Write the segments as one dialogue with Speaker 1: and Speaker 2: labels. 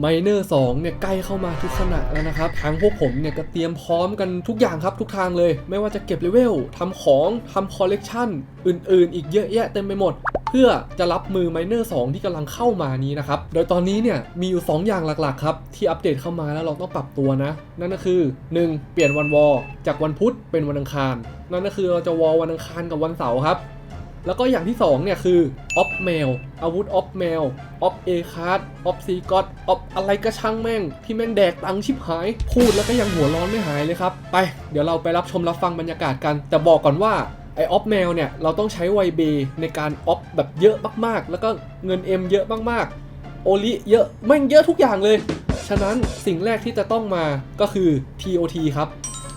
Speaker 1: ไมเนอร์2เนี่ยใกล้เข้ามาทุกขณะแล้วนะครับทางพวกผมเนี่ยก็เตรียมพร้อมกันทุกอย่างครับทุกทางเลย ไม่ว่าจะเก็บเลเวลทำของทำคอลเลกชันอื่นๆ อีกเยอะแยะเต็มไปหมด เพื่อจะรับมือไมเนอร์2ที่กำลังเข้ามานี้นะครับ โดยตอนนี้เนี่ยมีอยู่ 2 อย่างหลักๆครับ ที่อัปเดตเข้ามาแล้วเราต้องปรับตัวนะ นั่นก็คือ 1. เปลี่ยนวันวอลจากวันพุธเป็นวันอังคาร นั่นก็คือเราจะวอลวันอังคารกับวันเสาร์ครับ แล้วก็อย่างที่2เนี่ยคือออฟเมลอาวุธออฟเมลออฟเอคาร์ดออฟซีกอตออฟอะไรก็ช่างแม่ง ที่แม่งแดกตังชิบหาย พูดแล้วก็ยังหัวร้อนไม่หายเลยครับ ไป เดี๋ยวเราไปรับชมรับฟังบรรยากาศกัน แต่บอกก่อนว่าไอออฟเมลเนี่ย เราต้องใช้ไวเบในการออฟแบบเยอะมากๆ แล้วก็เงิน M เยอะมากๆ โอลิเยอะแม่งเยอะทุกอย่างเลย ฉะนั้นสิ่งแรกที่จะต้องมาก็คือ TOT ครับ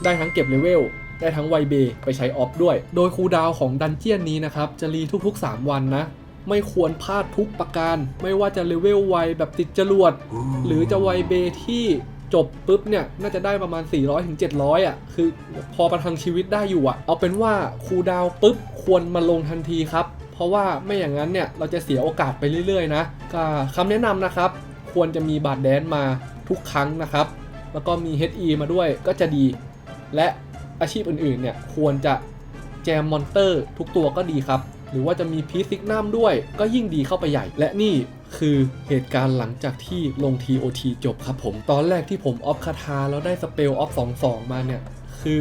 Speaker 1: ได้ทั้งเก็บเลเวล ได้ทั้งไวเบไปใช้ออฟด้วย โดยคูดาวของดันเจียนนี้นะครับ จะรีทุก ๆ 3 วันนะ ไม่ควรพลาดทุกประการ ไม่ว่าจะเลเวลไวแบบติดจรวด หรือจะไวเบที่จบปุ๊บเนี่ยน่าจะได้ประมาณ 400-700ถึง700อะคือพอประทังชีวิตได้อยู่อะ เอาเป็นว่าคูดาวปุ๊บควรมาลงทันทีครับ เพราะว่าไม่อย่างนั้นเนี่ยเราจะเสียโอกาสไปเรื่อยๆนะก็คำแนะนำนะครับ ควรจะมีบาดแดนมาทุกครั้งนะครับ แล้วก็มี HE มาด้วยก็จะดี และ อาชีพอื่นๆเนี่ยควรจะแจมมอนเตอร์ทุกตัวก็ดีครับ หรือว่าจะมีพีซิกนัมด้วยก็ยิ่งดีเข้าไปใหญ่ และนี่คือเหตุการณ์หลังจากที่ลง TOT จบครับผม ตอนแรกที่ผมออฟคาทาแล้วได้สเปลออฟ22 มาเนี่ย คือ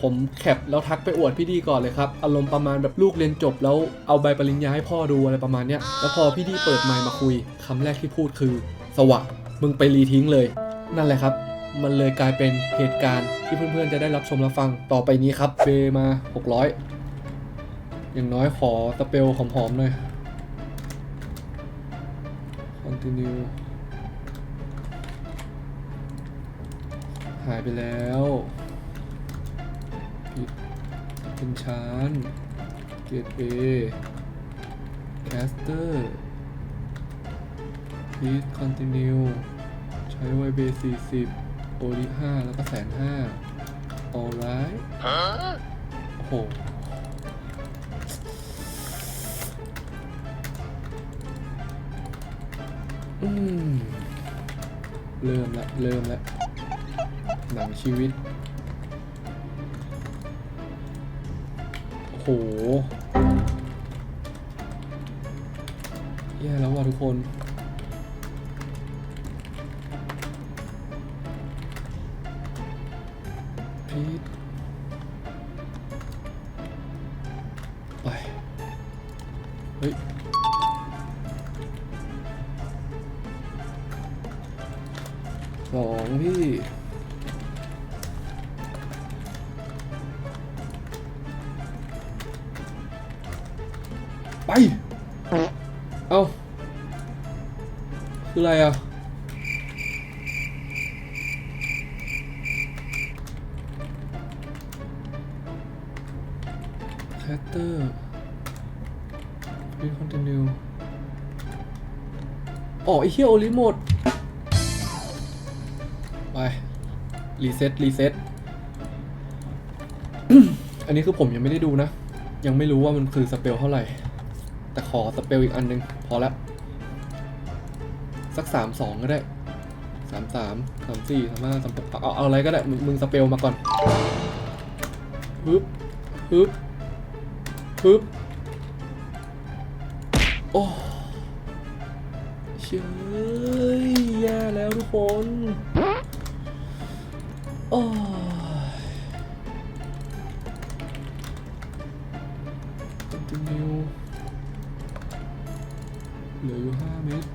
Speaker 1: ผมแคปแล้วทักไปอวดพี่ดีก่อนเลยครับ อารมณ์ประมาณแบบลูกเรียนจบแล้วเอาใบปริญญาให้พ่อดูอะไรประมาณเนี้ยแล้วพอพี่ดีเปิดไมค์มาคุยคำแรกที่พูดคือ สวะมึงไปรีทิ้งเลย นั่นแหละครับ มันเลยกลายเป็นเหตุการณ์ที่เพื่อนๆจะได้รับชมรับฟังต่อไปนี้ครับเปมา 600 อย่างน้อยขอสเปลหอมๆหน่อย continue หายไปแล้วผิดเป็นชานเกตเอแคสเตอร์ please continue ใช้ไวเบ40 โอลิ5แล้วก็แสนห้า alright โอ้โหอืมเริ่มละเริ่มละหนังชีวิต โอ้โห แย่แล้วว่ะทุกคน พีทไป เฮ้ย สองพี่ไป เอาคืออะไรอะ เนียอ๋อไอเหี้ยโอลิหมด ไป รีเซ็ตรีเซ็ตอันนี้คือผมยังไม่ได้ดูนะ ยังไม่รู้ว่ามันคือสเปลเท่าไหร่ แต่ขอสเปลอีกอันหนึง พอละ สักสามสองก็ได้สามสามสามสี่สามห้าสามหกเอาเอาอะไรก็ได้ มึงสเปลมาก่อนฮึบฮึบฮึบ อ้เชยแย่แล้วทุกคนโอ้ย continue เหลืออยู่ห้าเมตร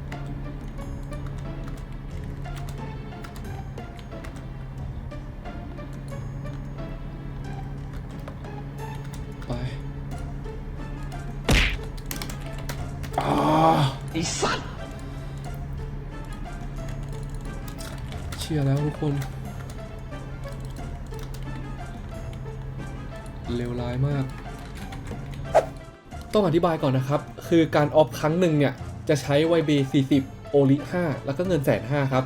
Speaker 2: สัตว์
Speaker 1: เชียร์แล้วทุกคน เลวร้ายมาก ต้องอธิบายก่อนนะครับ คือการออฟครั้งหนึ่งเนี่ย จะใช้ไวเบ40 โอลิ5แล้วก็เงินแสนห้าครับ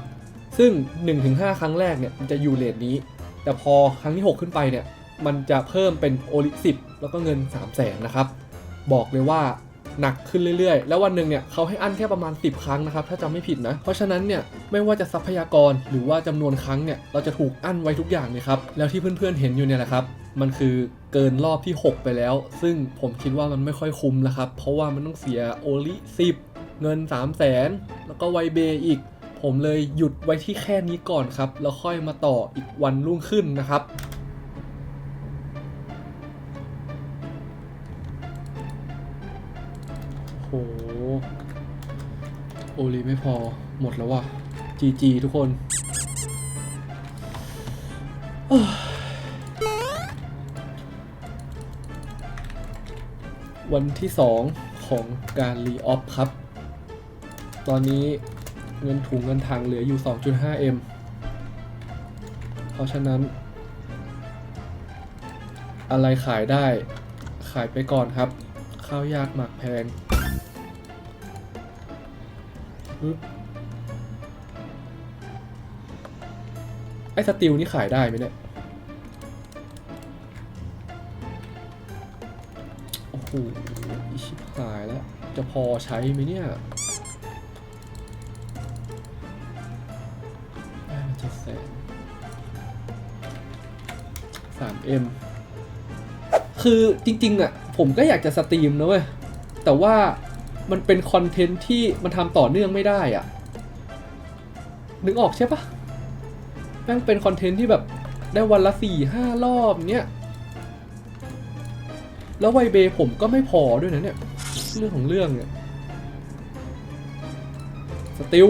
Speaker 1: ซึ่ง 1-5 ครั้งแรกเนี่ยมันจะอยู่เลทนี้ แต่พอครั้งที่ 6 ขึ้นไปเนี่ย มันจะเพิ่มเป็นโอลิ10 แล้วก็เงิน 3 0 0แสนนะครับ บอกเลยว่า หนักขึ้นเรื่อยๆ แล้ววันหนึ่งเนี่ยเขาให้อั้นแค่ประมาณ 10 ครั้งนะครับถ้าจำไม่ผิดนะ เพราะฉะนั้นเนี่ยไม่ว่าจะทรัพยากรหรือว่าจำนวนครั้งเนี่ยเราจะถูกอั้นไว้ทุกอย่างเลยครับแล้วที่เพื่อนๆเห็นอยู่เนี่ยแหละครับมันคือเกินรอบที่ 6 ไปแล้ว ซึ่งผมคิดว่ามันไม่ค่อยคุ้มแล้วครับ เพราะว่ามันต้องเสียโอลิ10 เงิน 3 0 0แสนแล้วก็ไวเบอีก ผมเลยหยุดไว้ที่แค่นี้ก่อนครับ แล้วค่อยมาต่ออีกวันรุ่งขึ้นนะครับ โห โอลีไม่พอ หมดแล้วว่ะ GG ทุกคน วันที่2ของการรีออฟครับ ตอนนี้เงินถุงเงินถังเหลืออยู่ 2.5M เพราะฉะนั้น อะไรขายได้ขายไปก่อนครับ ข้าวยากหมากแพง ไอ้สติลนี่ขายได้ไหมเนี่ย โอ้โหอิชิบหายแล้ว จะพอใช้ไหมเนี่ยได้มาเจ็ดแสนสามเอ็มคือจริง ๆ อะ ผมก็อยากจะสตรีมนะเว้ย แต่ว่า มันเป็นคอนเทนต์ที่มันทำต่อเนื่องไม่ได้อะนึกออกใช่ปะแม่งเป็นคอนเทนต์ที่แบบได้วันละสี่ห้ารอบเนี้ยแล้วไวเบผมก็ไม่พอด้วยนะเนี่ยเรื่องของเรื่องเนี่ยสติล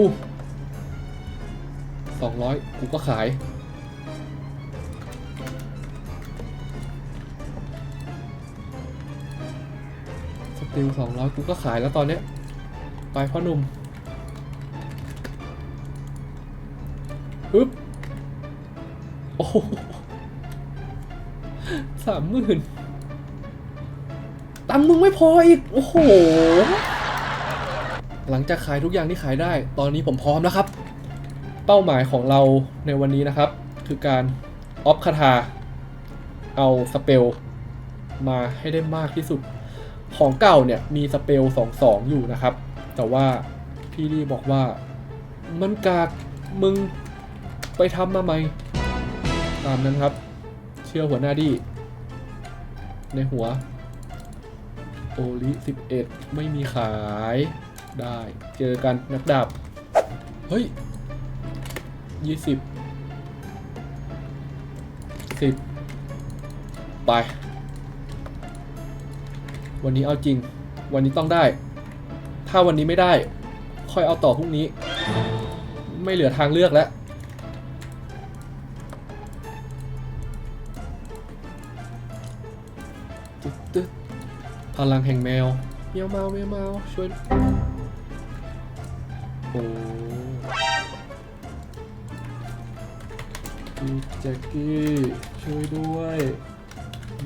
Speaker 1: สองร้อยกูก็ขาย ติลสองร้อยกูก็ขายแล้วตอนเนี้ย ไปพ่อหนุ่มปึ๊บ โอ้โหสามหมื่นตังมึงไม่พออีก โอ้โห หลังจากขายทุกอย่างที่ขายได้ ตอนนี้ผมพร้อมแล้วครับ เป้าหมายของเราในวันนี้นะครับ คือการออฟคาถาเอาสเปลมาให้ได้มากที่สุด ของเก่าเนี่ยมีสเปลสองสองอยู่นะครับ แต่ว่าพี่ลี่บอกว่ามันกากมึงไปทำมาไหมตามนั้นครับ เชื่อหัวหน้าดี ในหัว โอลิ11 ไม่มีขายได้เจอกันนักดาบ เฮ้ย 20 10 ไป วันนี้เอาจริง วันนี้ต้องได้ ถ้าวันนี้ไม่ได้ ค่อยเอาต่อพรุ่งนี้ ไม่เหลือทางเลือกแล้ว ตึ๊ดตึ๊ดพลังแห่งแมวเมียวเมาเมียวเมาช่วยโอ้พี่แจ็คกี้ช่วยด้วย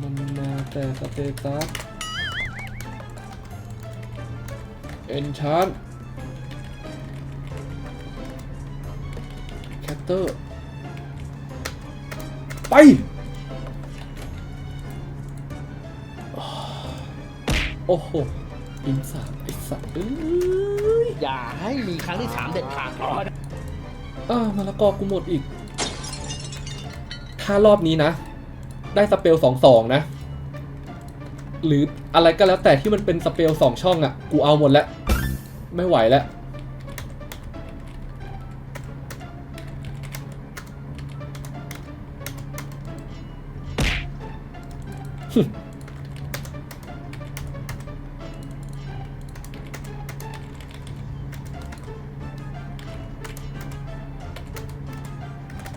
Speaker 1: มันมาแต่สเตตัส เอนชานแคตเตอร์ ไป โอ้โห อินสามไอสัตว์เอ้ย
Speaker 2: อย่าให้มีครั้งที่สามเด็ดขาดอ๋อ
Speaker 1: อ้าวมะละกอกูหมดอีก ถ้ารอบนี้นะ ได้สเปลสองสองนะ หรืออะไรก็แล้วแต่ที่มันเป็นสเปลสองช่องอะ่ะ กูเอาหมดแล้ว ไม่ไหวแล้ว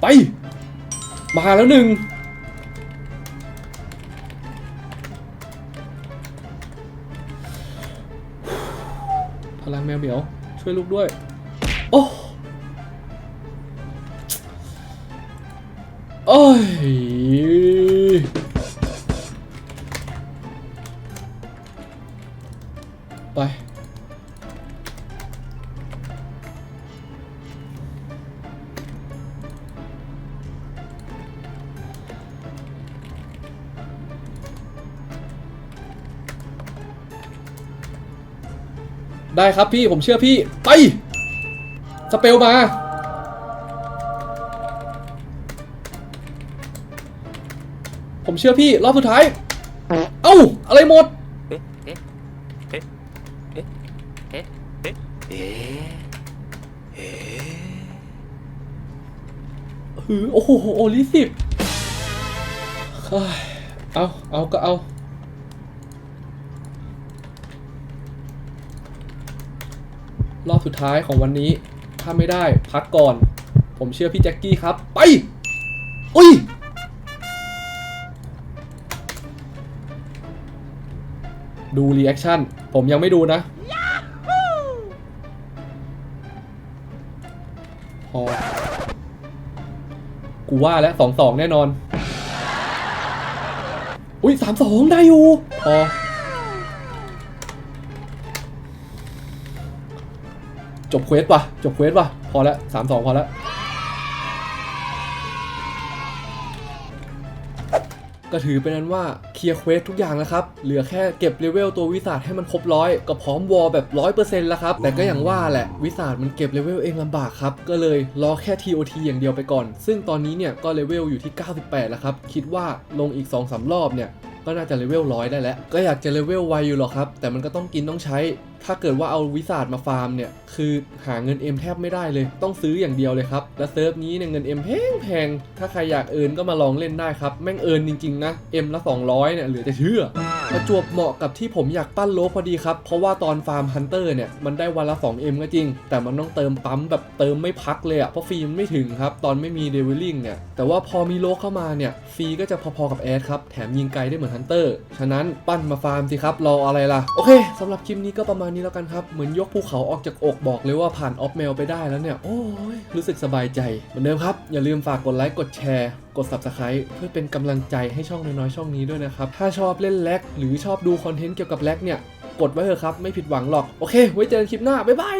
Speaker 1: ไป มาแล้วหนึ่ง ช่วยลูกด้วย โอ้โอ้ย ได้ครับพี่ผมเชื่อพี่ไปสเปลมาผมเชื่อพี่รอบสุดท้าย เอ้า อะไรหมด
Speaker 3: เออ
Speaker 1: โอ้โห โอลิสิบเอาเอาก็เอา รอบสุดท้ายของวันนี้ ถ้าไม่ได้พักก่อน ผมเชื่อพี่แจ็คกี้ครับ ไป อุ้ย ดูรีแอคชั่น ผมยังไม่ดูนะพอกูว่าแล้วสองสองแน่นอน อุ้ยสามสองได้อยู่ พอ จบเควสป่ะ จบเควสป่ะ พอแล้วสามสองพอแล้วก็ถือเป็นนั้นว่าเคลียร์เควสทุกอย่างแล้วครับ เหลือแค่เก็บเลเวลตัววิสาดให้มันครบร้อยก็พร้อมวอลแบบร้อยเปอร์เซ็นต์แล้วครับ แต่ก็อย่างว่าแหละวิสาดมันเก็บเลเวลเองลำบากครับ ก็เลยรอแค่ TOT อย่างเดียวไปก่อน ซึ่งตอนนี้เนี่ยก็เลเวลอยู่ที่ 98 แล้วครับ คิดว่าลงอีก 2-3 รอบเนี่ย ก็น่าจะเลเวลร้อยได้แล้ว ก็อยากจะเลเวลไวอยู่หรอกครับ แต่มันก็ต้องกินต้องใช้ ถ้าเกิดว่าเอาวิสาดมาฟาร์มเนี่ย คือหาเงินเอ็มแทบไม่ได้เลย ต้องซื้ออย่างเดียวเลยครับ และเซิร์ฟนี้เนี่ยเงินเอ็มแพงแพงถ้าใครอยากเอินก็มาลองเล่นได้ครับ แม่งเอินจริงๆนะเอ็มละ200เนี่ยเหลือจะเชื่อ ประจวบเหมาะกับที่ผมอยากปั้นโลพอดีครับ เพราะว่าตอนฟาร์มฮันเตอร์เนี่ย มันได้วันละ 2M ก็จริง แต่มันต้องเติมปั๊มแบบเติมไม่พักเลยอะเพราะฟรีมันไม่ถึงครับ ตอนไม่มีเดวิลลิงเนี่ย แต่ว่าพอมีโลเข้ามาเนี่ยฟรีก็จะพอๆกับแอดครับ แถมยิงไกลได้เหมือนฮันเตอร์ ฉะนั้นปั้นมาฟาร์มสิครับ รออะไรล่ะ โอเคสำหรับคลิปนี้ก็ประมาณนี้แล้วกันครับ เหมือนยกภูเขาออกจากอกบอกเลยว่าผ่านออฟเมลไปได้แล้วเนี่ย โอ้ยรู้สึกสบายใจ เหมือนเดิมครับ อย่าลืมฝากกดไลค์ กดแชร์ กด subscribe เพื่อเป็นกำลังใจให้ช่องน้อยๆช่องนี้ด้วยนะครับ ถ้าชอบเล่นแล็กหรือชอบดูคอนเทนต์เกี่ยวกับแล็กเนี่ย กดไว้เถอะครับ ไม่ผิดหวังหรอก โอเค ไว้เจอกันคลิปหน้า บ๊ายบาย